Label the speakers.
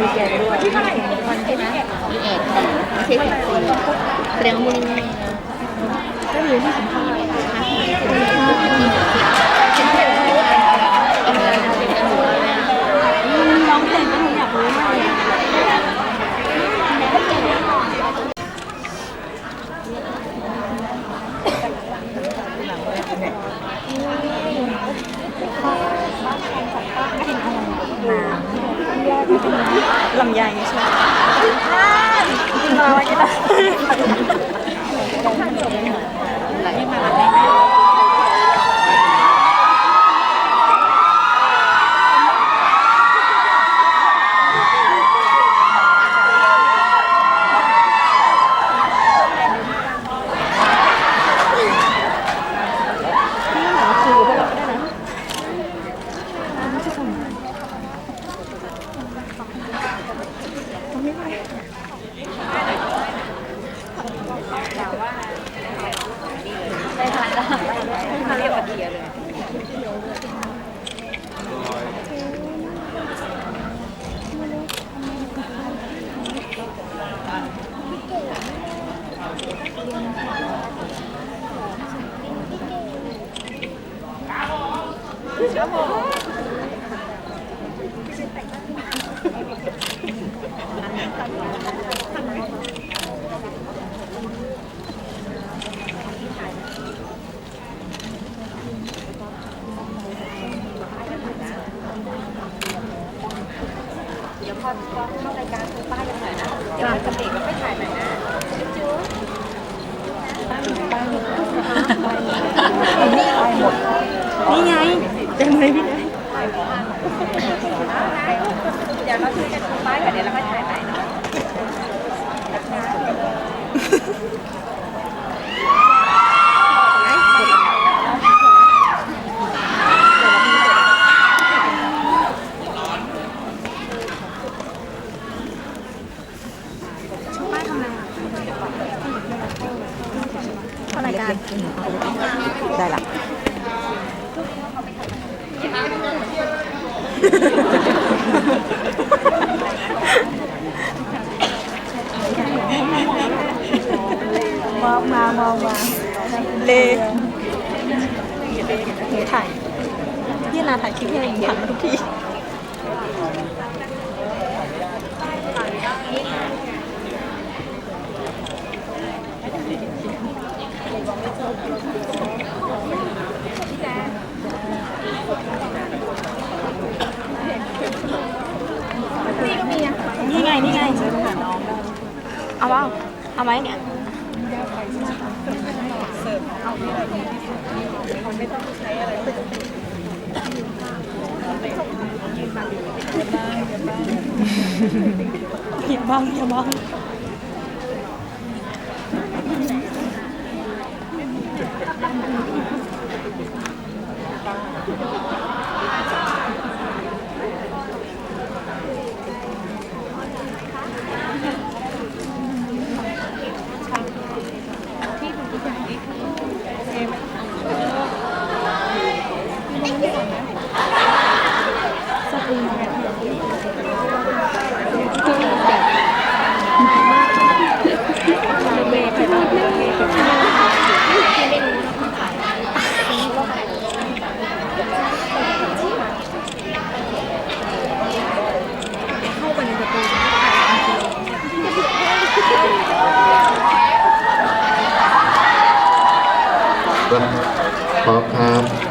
Speaker 1: มีแกงด้วยมันใช่ไหมมีเอ็ดไม่ใช่สิบสี่แสดงว่ามึงก็มีที่สำคัญเลยค่ะน้องเต้นก็อยากรู้มากเลย
Speaker 2: ลำไยใช่ไหมกินมาไว้กิ
Speaker 1: นมาที่มาแล้วให้มา
Speaker 2: มาเรียกว่าเดียเลย
Speaker 3: เดี๋ยวพอพอเข้ารายการคุณป้ายังหน่อยนะ เดี๋ยวจะเบรกแล้วไปถ่ายใหม่นะ จุ๊บ
Speaker 2: นี่ไงเต็มเลยพี่
Speaker 3: เดี๋ยวเราช่วยกันคุณป้าก่อนเดี๋ยวเราไปถ่ายใหม่นะ
Speaker 2: เข้ารายการได้ละมองมามองมาเลเฮถ่ายพี่นาถ่ายคลิปให้ถ่ายมาทุกทีนี่ไง นี่ไง เอาเปล่าเอาไหมเนี่ยอย่าบังอย่าบังเข้าไปในประตู
Speaker 4: พร้อมครับ